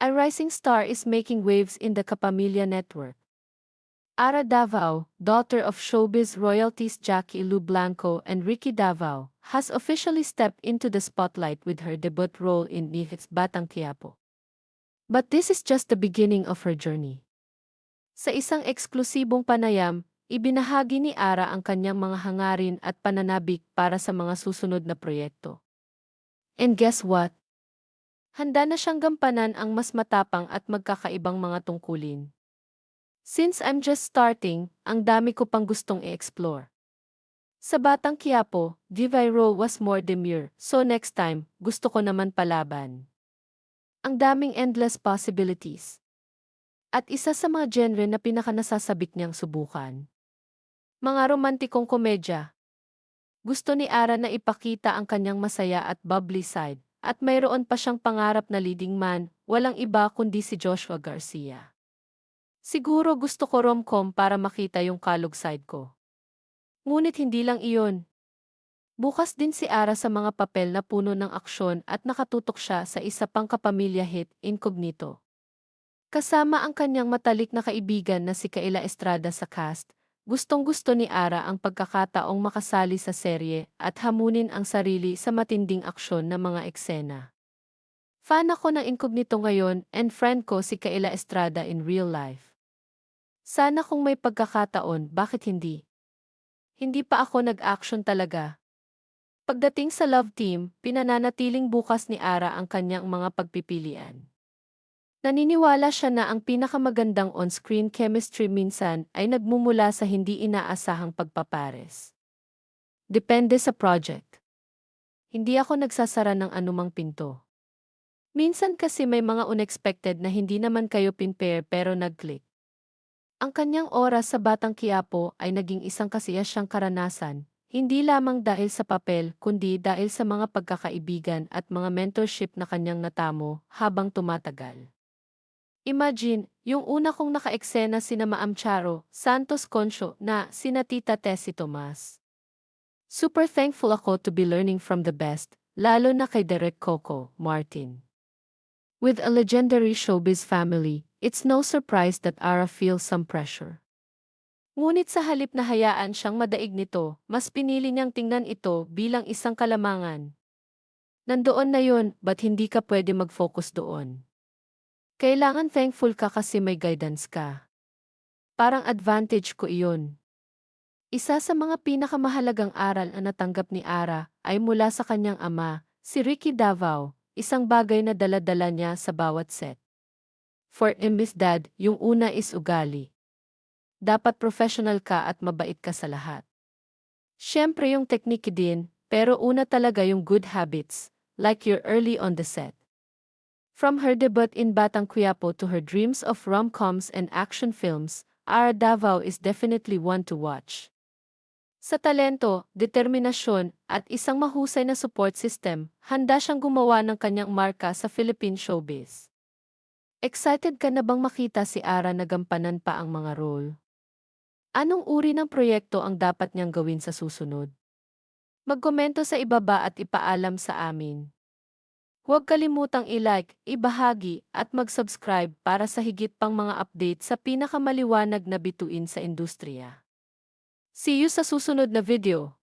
A rising star is making waves in the Kapamilya network. Ara Davao, daughter of showbiz royalties Jackie Lu Blanco and Ricky Davao, has officially stepped into the spotlight with her debut role in Nihits Batang Quiapo. But this is just the beginning of her journey. Sa isang eksklusibong panayam, ibinahagi ni Ara ang kanyang mga hangarin at pananabik para sa mga susunod na proyekto. And guess what? Handa na siyang gampanan ang mas matapang at magkakaibang mga tungkulin. Since I'm just starting, ang dami ko pang gustong i-explore. Sa Batang Quiapo, Divay role was more demure, so next time, gusto ko naman palaban. Ang daming endless possibilities. At isa sa mga genre na pinakanasasabik niyang subukan. Mga romantikong komedya. Gusto ni Ara na ipakita ang kanyang masaya at bubbly side, at mayroon pa siyang pangarap na leading man, walang iba kundi si Joshua Garcia. Siguro gusto ko rom-com para makita yung kalog side ko. Ngunit hindi lang iyon. Bukas din si Ara sa mga papel na puno ng aksyon at nakatutok siya sa isa pang kapamilya hit, Incognito. Kasama ang kanyang matalik na kaibigan na si Kaila Estrada sa cast, gustong-gusto ni Ara ang pagkakataong makasali sa serye at hamunin ang sarili sa matinding aksyon ng mga eksena. Fan ako ng Incognito ngayon and friend ko si Kaila Estrada in real life. Sana kung may pagkakataon, bakit hindi? Hindi pa ako nag-action talaga. Pagdating sa love team, pinananatiling bukas ni Ara ang kanyang mga pagpipilian. Naniniwala siya na ang pinakamagandang on-screen chemistry minsan ay nagmumula sa hindi inaasahang pagpapares. Depende sa project. Hindi ako nagsasara ng anumang pinto. Minsan kasi may mga unexpected na hindi naman kayo pinpair pero nag-click. Ang kanyang oras sa Batang Quiapo ay naging isang kasiyasyang karanasan, hindi lamang dahil sa papel kundi dahil sa mga pagkakaibigan at mga mentorship na kanyang natamo habang tumatagal. Imagine, yung una kong naka-eksena sina Maam Charo, Santos Concho na sina Tita Tessie Tomas. Super thankful ako to be learning from the best, lalo na kay Derek Coco, Martin. With a legendary showbiz family, it's no surprise that Ara feels some pressure. Ngunit sa halip na hayaan siyang madaig nito, mas pinili niyang tingnan ito bilang isang kalamangan. Nandoon na yun, ba't hindi ka pwede mag-focus doon? Kailangan thankful ka kasi may guidance ka. Parang advantage ko iyon. Isa sa mga pinakamahalagang aral na natanggap ni Ara ay mula sa kanyang ama, si Ricky Davao, isang bagay na daladala niya sa bawat set. For Miss Dad, yung una is ugali. Dapat professional ka at mabait ka sa lahat. Siyempre yung tekniki din, pero una talaga yung good habits, like you're early on the set. From her debut in Batang Quiapo to her dreams of rom-coms and action films, Ara Davao is definitely one to watch. Sa talento, determinasyon, at isang mahusay na support system, handa siyang gumawa ng kanyang marka sa Philippine showbiz. Excited ka na bang makita si Ara na gampanan pa ang mga role? Anong uri ng proyekto ang dapat niyang gawin sa susunod? Magkomento sa ibaba at ipaalam sa amin. Huwag kalimutang i-like, ibahagi, at mag-subscribe para sa higit pang mga update sa pinakamaliwanag na bituin sa industriya. See you sa susunod na video.